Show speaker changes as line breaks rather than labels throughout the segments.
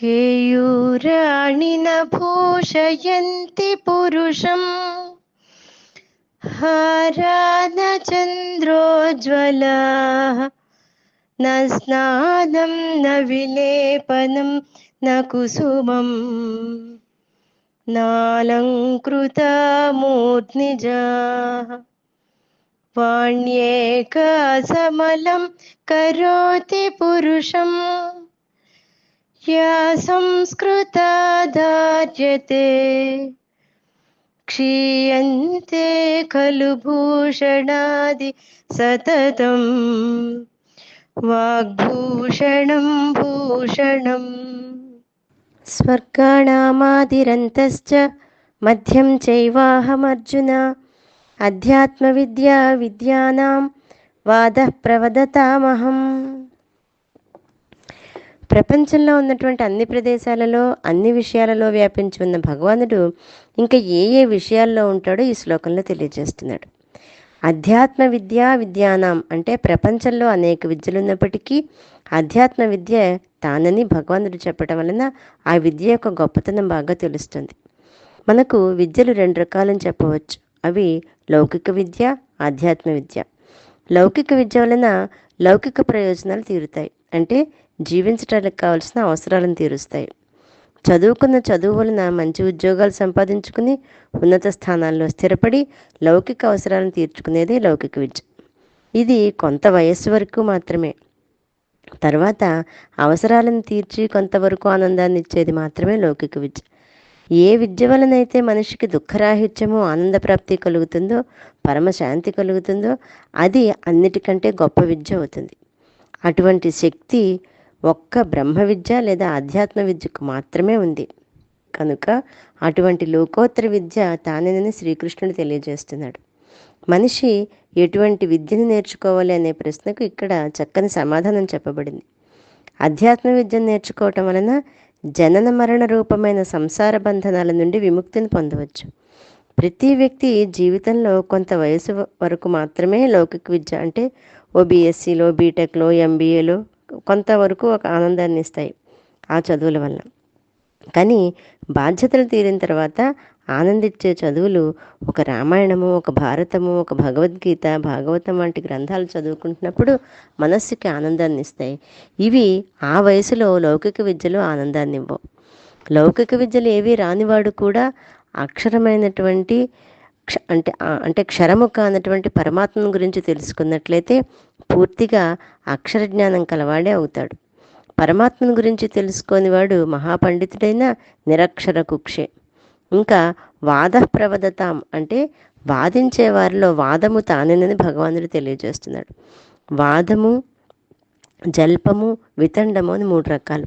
केयूराणि न भूषयन्ति पुरुषम्। हारा न चन्द्रोज्ज्वलाः न स्नानं न विलेपनं न कुसुमम्। नालङ्कृता मूर्ध्निजाः वाण्येकसमलं करोति पुरुषम् या संस्कृता धार्यते क्षीयन्ते खलु भूषणादि सततम् वाग्भूषणं भूषणं स्वर्गाणामादिरन्तश्च मध्यं चैवाहमर्जुन अध्यात्मविद्या विद्यानां वादः प्रवदतामहम् ప్రపంచంలో ఉన్నటువంటి అన్ని ప్రదేశాలలో అన్ని విషయాలలో వ్యాపించి ఉన్న భగవానుడు ఇంకా ఏ ఏ విషయాల్లో ఉంటాడో ఈ శ్లోకంలో తెలియజేస్తున్నాడు. అధ్యాత్మ విద్య విద్యానం అంటే ప్రపంచంలో అనేక విద్యలు ఉన్నప్పటికీ అధ్యాత్మ విద్య తానని భగవానుడు చెప్పడం వలన ఆ విద్య యొక్క గొప్పతనం బాగా తెలుస్తుంది. మనకు విద్యలు రెండు రకాలని చెప్పవచ్చు. అవి లౌకిక విద్య ఆధ్యాత్మ విద్య. లౌకిక విద్య వలన లౌకిక ప్రయోజనాలు తీరుతాయి. అంటే జీవించడానికి కావాల్సిన అవసరాలను తీరుస్తాయి. చదువుకున్న చదువు వలన మంచి ఉద్యోగాలు సంపాదించుకుని ఉన్నత స్థానాల్లో స్థిరపడి లౌకిక అవసరాలను తీర్చుకునేదే లౌకిక విద్య. ఇది కొంత వయస్సు వరకు మాత్రమే. తర్వాత అవసరాలను తీర్చి కొంతవరకు ఆనందాన్ని ఇచ్చేది మాత్రమే లౌకిక విద్య. ఏ విద్య వలనైతే మనిషికి దుఃఖరాహిత్యము ఆనంద ప్రాప్తి కలుగుతుందో పరమశాంతి కలుగుతుందో అది అన్నిటికంటే గొప్ప విద్య అవుతుంది. అటువంటి శక్తి ఒక్క బ్రహ్మ విద్య లేదా ఆధ్యాత్మ విద్యకు మాత్రమే ఉంది. కనుక అటువంటి లోకోత్తర విద్య తానేనని శ్రీకృష్ణుడు తెలియజేస్తున్నాడు. మనిషి ఎటువంటి విద్యను నేర్చుకోవాలి అనే ప్రశ్నకు ఇక్కడ చక్కని సమాధానం చెప్పబడింది. అధ్యాత్మ విద్యను నేర్చుకోవటం వలన జనన మరణ రూపమైన సంసార బంధనాల నుండి విముక్తిని పొందవచ్చు. ప్రతి వ్యక్తి జీవితంలో కొంత వయసు వరకు మాత్రమే లౌకిక విద్య అంటే ఓ బీఎస్సీలో బీటెక్లో ఎంబీఏలో కొంతవరకు ఒక ఆనందాన్ని ఇస్తాయి ఆ చదువుల వల్ల. కానీ బాధ్యతలు తీరిన తర్వాత ఆనందించే చదువులు ఒక రామాయణము ఒక భారతము ఒక భగవద్గీత భాగవతం వంటి గ్రంథాలు చదువుకుంటున్నప్పుడు మనస్సుకి ఆనందాన్ని ఇస్తాయి. ఇవి ఆ వయసులో లౌకిక విద్యలో ఆనందాన్ని ఇవ్వవు. లౌకిక విద్యలు ఏవి రానివాడు కూడా అక్షరమైనటువంటి క్ష అంటే అంటే క్షరము కానటువంటి పరమాత్మను గురించి తెలుసుకున్నట్లయితే పూర్తిగా అక్షర జ్ఞానం కలవాడే అవుతాడు. పరమాత్మను గురించి తెలుసుకోనివాడు మహాపండితుడైన నిరక్షర కుక్షే. ఇంకా వాద ప్రవదతాం అంటే వాదించే వారిలో వాదము తానేనని భగవానుడు తెలియజేస్తున్నాడు. వాదము జల్పము వితండము అని మూడు రకాలు.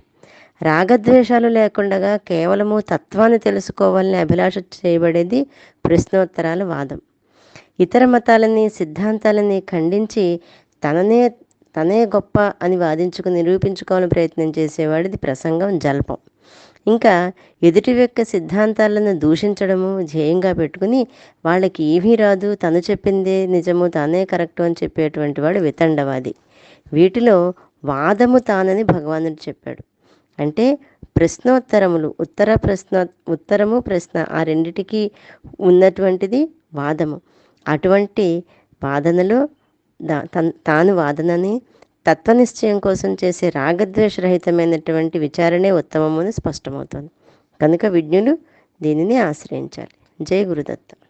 రాగద్వేషాలు లేకుండా కేవలము తత్వాన్ని తెలుసుకోవాలని అభిలాష చేయబడేది ప్రశ్నోత్తరాల వాదం. ఇతర మతాలని సిద్ధాంతాలని ఖండించి తననే తనే గొప్ప అని వాదించుకుని నిరూపించుకోవాలని ప్రయత్నం చేసేవాడిది ప్రసంగం జల్పం. ఇంకా ఎదుటి యొక్క సిద్ధాంతాలను దూషించడము ధ్యేయంగా పెట్టుకుని వాళ్ళకి ఏమీ రాదు తను చెప్పిందే నిజము తానే కరెక్టు అని చెప్పేటువంటి వాడు వితండవాది. వీటిలో వాదము తానని భగవానుడు చెప్పాడు. అంటే ప్రశ్నోత్తరములు ఉత్తర ప్రశ్న ఉత్తరము ప్రశ్న ఆ రెండిటికి ఉన్నటువంటిది వాదము. అటువంటి వాదనలో దా తాను వాదనని తత్వనిశ్చయం కోసం చేసే రాగద్వేషరహితమైనటువంటి విచారణే ఉత్తమము అని స్పష్టమవుతుంది. కనుక విజ్ఞులు దీనిని ఆశ్రయించాలి. జై గురుదత్త.